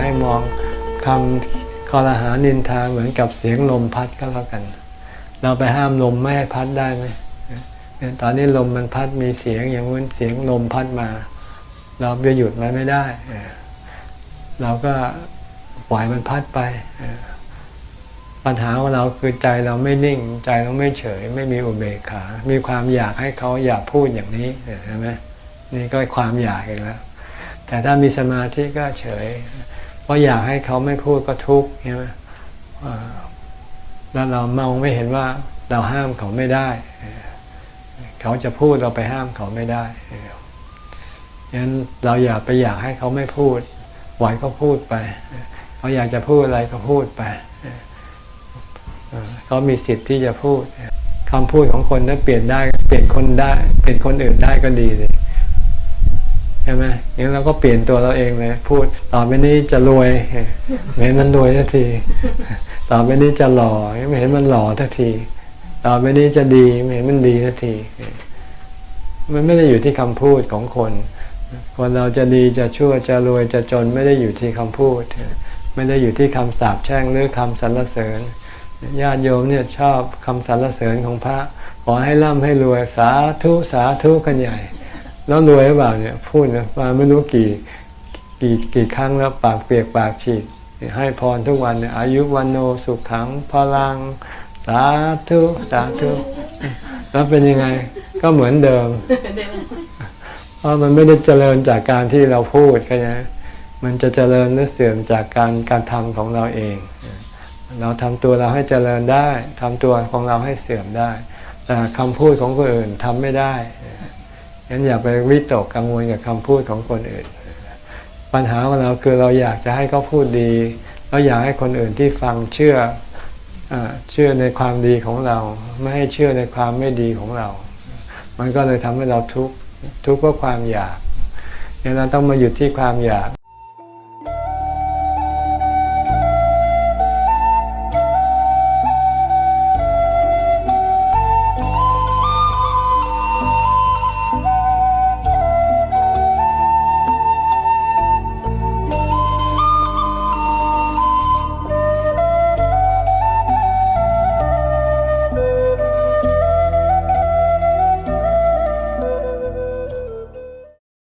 ให้มองคำคอรหานินทาเหมือนกับเสียงลมพัดก็แล้วกัน เราไปห้ามลมไม่ให้พัดได้ไหมตอนนี้ลมมันพัดมีเสียงอย่างนู้นเสียงลมพัดมา เราไปหยุดมันไม่ได้เราก็ปล่อยมันพัดไปปัญหาของเราคือใจเราไม่นิ่ง ใจเราไม่เฉย ไม่มีอุเบกขา มีความอยากให้เขาอยากพูดอย่างนี้เห็นไหมนี่ก็ความอยากเองแล้ว แต่ถ้ามีสมาธิก็เฉย เพราะอยากให้เขาไม่พูดก็ทุกข์ใช่ไหมแล้วเรามองไม่เห็นว่าเราห้ามเขาไม่ได้ เขาจะพูดเราไปห้ามเขาไม่ได้งั้นเราอย่าไปอยากให้เขาไม่พูดปล่อยเขาพูดไป เขาอยากจะพูดอะไรก็พูดไป เขามีสิทธิ์ที่จะพูดคำพูดของคนนั้นเปลี่ยนได้ เปลี่ยนคนได้ เปลี่ยนคนอื่นได้ก็ดีเลย ช่ไหมงั้นเราก็เปลี่ยนตัวเราเองเลย พูดต่อไปนี้จะรวยไม่เห็นมันรวยสักที ต่อไปนี้จะหล่อไม่เห็นมันหล่อสักที ต่อไปนี้จะดีไม่เห็นมันดีสักที มันไม่ได้อยู่ที่คำพูดของคน คนเราจะดีจะชั่วจะรวยจะจนไม่ได้อยู่ที่คำพูด ไม่ได้อยู่ที่คำสาปแช่งหรือคำสรรเสริญ ญาติโยมเนี่ยชอบคำสรรเสริญของพระ ขอให้ร่ำให้รวยสาธุสาธุกันใหญ่ แล้วรวยหรือเปล่าเนี่ยพูดนะมาไม่รู้กี่กี่กี่ครั้งแล้วปากเปียกปากฉีกให้พรทุกวันเนี่ยอายุวันโนสุขขังพลังสาธุสาธุแล้วเป็นยังไงก็เหมือนเดิม เพราะมันไม่ได้เจริญจากการที่เราพูดใช่ไหมมันจะเจริญหรือเสื่อมจากการการทำของเราเอง เราทำตัวเราให้เจริญได้ทำตัวของเราให้เสื่อมได้ แต่คำพูดของคนอื่นทำไม่ได้ งั้นอย่าไปวิตกกังวลกับคำพูดของคนอื่น ปัญหาของเราคือเราอยากจะให้เขาพูดดีเราอยากให้คนอื่นที่ฟังเชื่ออเชื่อในความดีของเรา ไม่ให้เชื่อในความไม่ดีของเรา มันก็เลยทำให้เราทุกข์ทุกข์เพราะความอยากเนี่ยเราต้องมาหยุดที่ความอยาก